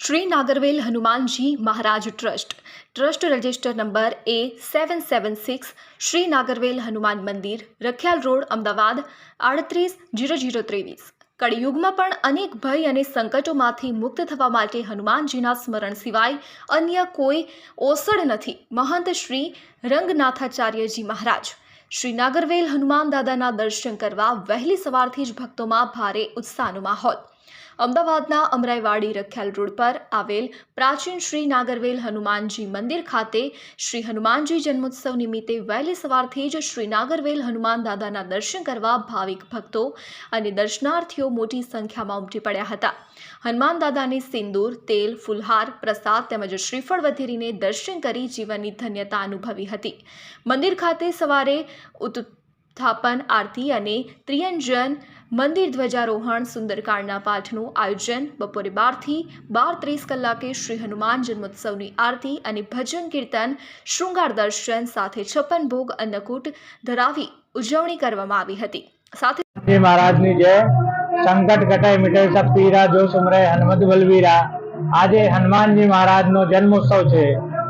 Shri Nagarvel Hanumanji Maharaj trust trust register number A seven seven six Shri Nagarvel Hanuman મંદિર Rakhial road Ahmedabad આડત્રીસ zero zero ત્રેવીસ કળિયુગમાં પણ અનેક ભય અને સંકટોમાંથી મુક્ત થવા માટે હનુમાનજીના સ્મરણ સિવાય અન્ય કોઈ ઓસડ નથી. મહંત શ્રી રંગનાથાચાર્યજી મહારાજ. શ્રી નાગરવેલ હનુમાન દાદાના દર્શન કરવા વહેલી સવારથી જ ભક્તોમાં ભારે ઉત્સાહનો માહોલ. અમદાવાદના અમરાઈવાડી રખિયાલ રોડ પર આવેલ પ્રાચીન શ્રી નાગરવેલ હનુમાનજી મંદિર ખાતે શ્રી હનુમાનજી જન્મોત્સવ નિમિત્તે વહેલી સવારથી જ શ્રી નાગરવેલ હનુમાન દાદાના દર્શન કરવા ભાવિક ભક્તો અને દર્શનાર્થીઓ મોટી સંખ્યામાં ઉમટી પડ્યા હતા. હનુમાન દાદાને સિંદૂર, તેલ, ફુલહાર, પ્રસાદ તેમજ શ્રીફળ વધેરીને દર્શન કરી જીવનની ધન્યતા અનુભવી હતી. મંદિર ખાતે સવારે ઉત્થાપન, આરતી અને ત્રિયંજન મંદિર ધ્વજારોહણ સુંદરકાંડના પાઠનું આયોજન. બપોરે બારથી બાર ત્રીસ કલાકે શ્રી હનુમાન જન્મોત્સવની આરતી અને ભજન કીર્તન, શૃંગાર દર્શન સાથે છપ્પન ભોગ અન્નકૂટ ધરાવી ઉજવણી કરવામાં આવી હતી. સાથે મહારાજની જય સંકટ કટાય મિટે સબ જો સુમરે હનુમત બલવીરા. આજે હનુમાનજી મહારાજનો જન્મોત્સવ છે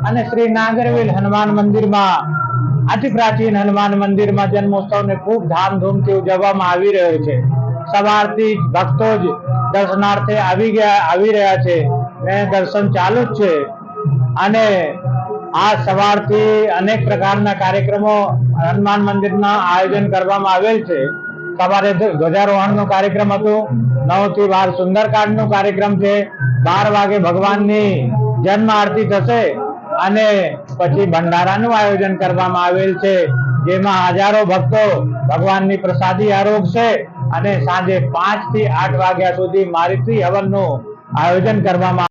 અને શ્રી નાગરવેલ હનુમાન મંદિરમાં અતિ પ્રાચીન હનુમાન મંદિરમાં જન્મોત્સવને ખૂબ ધામધૂમથી ઉજવવામાં આવી રહ્યો છે. સવારથી ભક્તો જ દર્શનાર્થે આવી ગયા, આવી રહ્યા છે ને દર્શન ચાલુ જ છે. અને આ સવારથી અનેક પ્રકારના કાર્યક્રમો હનુમાન મંદિરના આયોજન કરવામાં આવેલ છે. સવારે ધ્વજારોહણનો કાર્યક્રમ હતો નવથી બાર સુંદરકાંડનો કાર્યક્રમ છે, બાર વાગે ભગવાનની જન્મ આરતી થશે અને પછી ભંડારાનું આયોજન કરવામાં આવેલ છે, જેમાં હજારો ભક્તો ભગવાનની પ્રસાદી આરોગશે અને સાંજે પાંચથી આઠ વાગ્યા સુધી મારીથી હવનનું આયોજન કરવામાં